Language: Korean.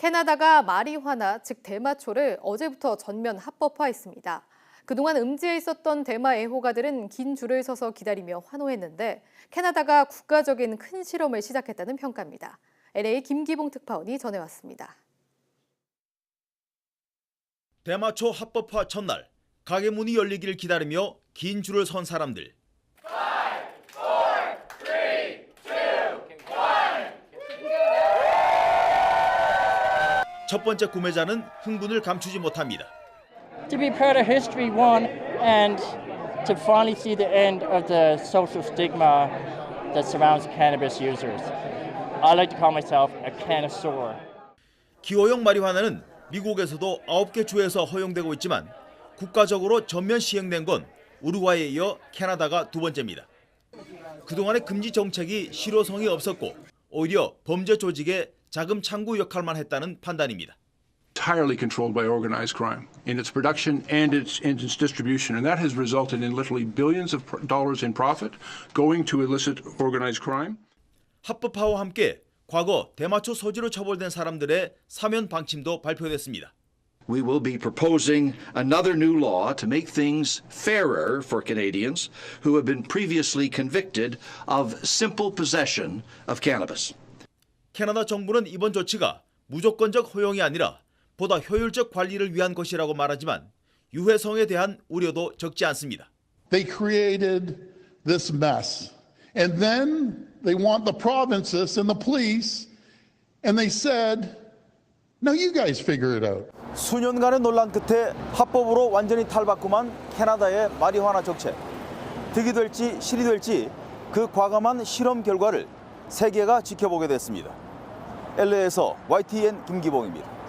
캐나다가 마리화나 즉 대마초를 어제부터 전면 합법화했습니다. 그동안 음지에 있었던 대마 애호가들은 긴 줄을 서서 기다리며 환호했는데 캐나다가 국가적인 큰 실험을 시작했다는 평가입니다. LA 김기봉 특파원이 전해왔습니다. 대마초 합법화 첫날 가게 문이 열리기를 기다리며 긴 줄을 선 사람들. 첫 번째 구매자는 흥분을 감추지 못합니다. to be part of History One and to finally see the end of the social stigma that surrounds cannabis users. I like to call myself a connoisseur. 기호용 마리화나는 미국에서도 9개 주에서 허용되고 있지만 국가적으로 전면 시행된 건 우루과이에 이어 캐나다가 두 번째입니다. 그동안의 금지 정책이 실효성이 없었고 오히려 범죄 조직의 자금 창구 역할만 했다는 판단입니다. entirely controlled by organized crime in its production and its, and its distribution. And that has resulted in literally billions of dollars in profit going to illicit organized crime. 합법화와 함께 과거 대마초 소지로 처벌된 사람들의 사면 방침도 발표됐습니다. We will be proposing another new law to make things fairer for Canadians who have been previously convicted of simple possession of cannabis. 캐나다 정부는 이번 조치가 무조건적 허용이 아니라 보다 효율적 관리를 위한 것이라고 말하지만 유해성에 대한 우려도 적지 않습니다. They created this mess. And then they want the provinces and the police, and they said, no, you guys figure it out. 수년간의 논란 끝에 합법으로 완전히 탈바꿈한 캐나다의 마리화나 정책. 득이 될지 실이 될지 그 과감한 실험 결과를 세계가 지켜보게 됐습니다. LA에서 YTN 김기봉입니다.